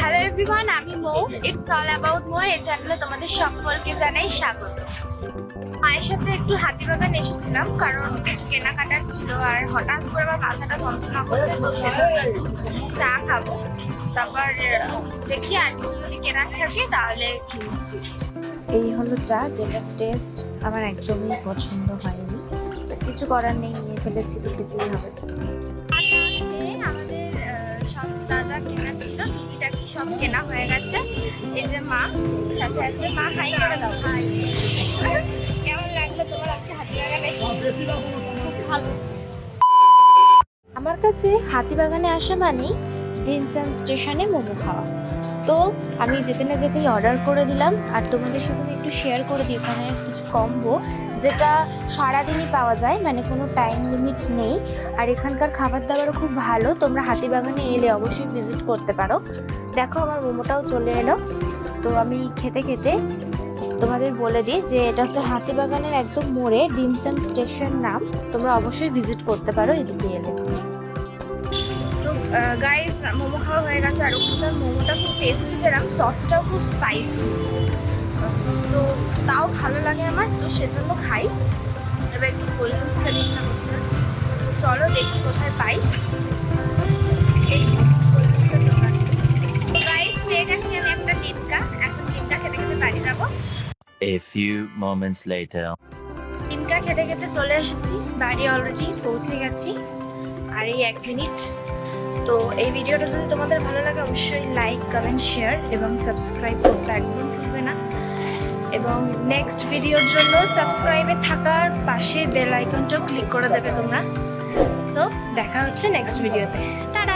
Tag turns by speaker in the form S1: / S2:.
S1: Hello everyone আমি Mou it's all about Mou এই চ্যানেলে তোমাদের সকলকে জানাই স্বাগত। মায়ের সাথে একটু হাতিবাগান এসেছিলাম কারণ কিছু কেনাকাটার ছিল আর হঠাৎ করে আমার মাথাটা যন্ত্রণা করছে চা খাব। তারপর দেখি আর কিছু যদি কেনার থাকে তাহলে কিনছি।
S2: এই হলো চা, যেটা টেস্ট আমার একদমই পছন্দ হয়নি। কিছু করার নেই, নিয়ে ফেলেছি, তো খেতেই হবে।
S1: সব কেনা হয়ে গেছে। এই যে মা, সাথে আছে মা, হাই করে দাও। কেমন লাগছে তোমার আজকে হাতি লাগালে
S2: আমার কাছে হাতিবাগানে আসা মানে ডিমসাম স্টেশনে মোমো খাওয়া। তো আমি যেতে না যেতেই অর্ডার করে দিলাম। আর তোমাদের সাথে আমি একটু শেয়ার করে দিই ওখানে কিছু কম্বো যেটা সারাদিনই পাওয়া যায় মানে কোনো টাইম লিমিট নেই। আর এখানকার খাবার দাবারও খুব ভালো, তোমরা হাতিবাগানে এলে অবশ্যই ভিজিট করতে পারো। দেখো, আমার মোমোটাও চলে এলো। তো আমি খেতে খেতে তোমাদের বলে দিই যে এটা হচ্ছে হাতিবাগানের একদম মোড়ে ডিমসাম স্টেশন নাম। তোমরা অবশ্যই ভিজিট করতে পারো এদিকে এলে।
S1: গাইস মোমো খাওয়া হয়ে গেছে আর ওখানকার মোমোটা খুব টেস্টি যেরকম সসটাও খুব স্পাইসি তো তাও ভালো লাগে আমার তো সেজন্য খাই। এবার একটু কোল্ড ড্রিঙ্কস খেতে ইচ্ছা করছে। চলো দেখি কোথায় পাই। এই গাইস পেয়ে গেছি আমি একটা টিমকা একটা টিমকা খেতে খেতে বাড়ি যাব।
S3: A few moments later.
S1: টিমকা খেতে খেতে চলে এসেছি। বাড়ি অলরেডি পৌঁছে গেছি। আর এই এক মিনিট তো এই ভিডিওটা যদি তোমাদের ভালো লাগে, অবশ্যই লাইক কমেন্ট শেয়ার এবং সাবস্ক্রাইব করতে একদম ভুলবে না। এবং নেক্সট ভিডিওর জন্য সাবস্ক্রাইবে থাকার পাশে বেল আইকনটাও ক্লিক করে দেবে তোমরা। সো দেখা হচ্ছে নেক্সট ভিডিওতে টাটা!